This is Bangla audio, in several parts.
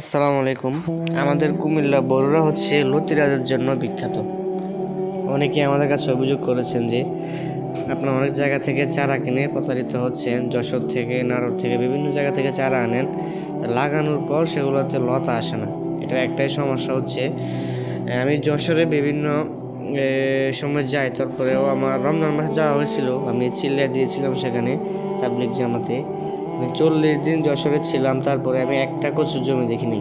আসসালামু আলাইকুম। আমাদের কুমিল্লা বড়ুরা হচ্ছে লতিরাজের জন্য বিখ্যাত। অনেকে আমাদের কাছে অভিযোগ করেছেন যে, আপনার অনেক জায়গা থেকে চারা কিনে প্রতারিত হচ্ছেন, যশোর থেকে, নাটোর থেকে বিভিন্ন জায়গা থেকে চারা আনেন। লাগানোর পর সেগুলোতে লতা আসে না। এটার একটাই সমস্যা হচ্ছে আমি যশোরে বিভিন্ন সময় যাই, তারপরেও আমার রমজান মাসে যাওয়া হয়েছিল। আমি চিল্লা দিয়েছিলাম সেখানে তাবলিক জামাতে। আমি চল্লিশ দিন যশোরে ছিলাম, তারপরে আমি একটা কচুর জমি দেখিনি।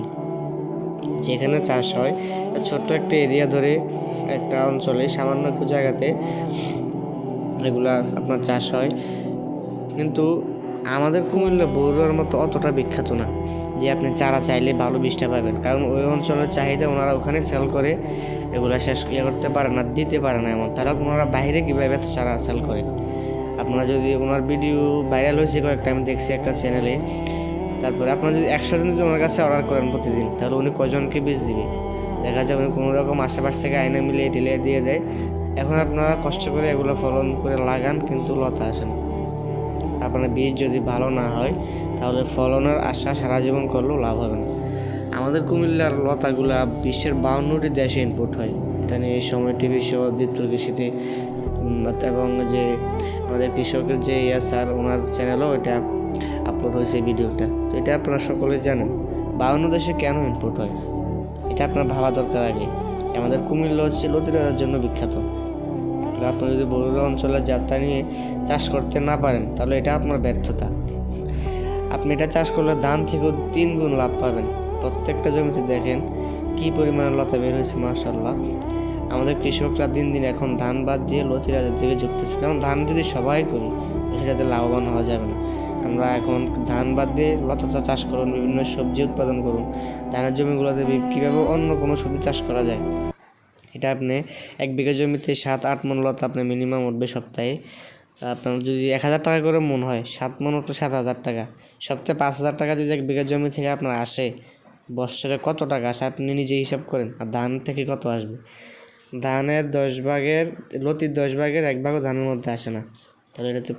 যেখানে চাষ হয় ছোট্ট একটা এরিয়া ধরে একটা অঞ্চলে, সামান্য একটু জায়গাতে এগুলা আপনার চাষ হয়। কিন্তু আমাদের কুমিল্লা বগুড়ার মতো অতটা বিখ্যাত না, যে আপনি চারা চাইলে ভালো বীজটা পাবেন। কারণ ওই অঞ্চলের চাহিদা ওনারা ওখানে সেল করে, এগুলা শেষ ইয়ে করতে পারে না, দিতে পারে না এমন। তারা ওনারা বাইরে কীভাবে এত চারা সেল করে আপনারা যদি ওনার ভিডিও ভাইরাল হয়েছে কয়েকটা, আমি দেখছি একটা চ্যানেলে তারপরে আপনারা যদি একশো জন যদি ওনার কাছে অর্ডার করেন প্রতিদিন, তাহলে উনি কজনকে বীজ দিবে? দেখা যায় উনি কোনো রকম আশেপাশ থেকে আয়না মিলিয়ে টিলিয়ে দিয়ে দেয়। এখন আপনারা কষ্ট করে এগুলো ফলন করে লাগান, কিন্তু লতা আসে না। আপনার বীজ যদি ভালো না হয়, তাহলে ফলনের আশা সারা জীবন করলেও লাভ হবে না। আমাদের কুমিল্লার লতাগুলা বিশ্বের বাউন্নটি দেশে ইনপুট হয়। এটা নিয়ে এই সময় টিভি শো দীপ্ত কৃষিতে এবং যে আমাদের কৃষকের যে ইয়া স্যার, ওনার চ্যানেলও এটা আপলোড হয়েছে ভিডিওটা। তো এটা আপনারা সকলে জানেন, বাউন্ন দেশে কেন ইনপুট হয়? এটা আপনার ভাবা দরকার আগে। আমাদের কুমিল্লা হচ্ছে লতিরাজার জন্য বিখ্যাত। আপনি যদি বড়ুরা অঞ্চলের যাত্রা নিয়ে চাষ করতে না পারেন, তাহলে এটা আপনার ব্যর্থতা। আপনি এটা চাষ করলে ধান থেকেও তিন গুণ লাভ পাবেন। প্রত্যেকটা জমিতে দেখেন কি পরিমাণে লতা বের হয়েছে মার্শাল্লাহ আমাদের কৃষকরা দিন দিন এখন ধান বাদ দিয়ে লতিরাজের দিকে ঝুঁকতেছে। কারণ ধান যদি সবাই করি সেটাতে লাভবান হওয়া যাবে না। আমরা এখন ধান বাদ দিয়ে লতাচা চাষ করুন, বিভিন্ন সবজি উৎপাদন করুন। ধানের জমিগুলোতে কীভাবে অন্য কোনো সবজি চাষ করা যায়? এটা আপনি এক বিঘা জমিতে সাত, আট মন লতা আপনি মিনিমাম উঠবে সপ্তাহে। আপনার যদি এক হাজার টাকা করে মন হয়, সাত মন উঠলে সাত হাজার টাকা। সপ্তাহে পাঁচ হাজার টাকা যদি এক বিঘা জমি থেকে আপনার আসে, বছরে কত টাকা আসে আপনি নিজে হিসাব করেন। আর ধান থেকে কত আসবে? ধানের দশ ভাগের লতির দশ ভাগের এক ভাগও ধানের মধ্যে আসে না। তাহলে এটাতে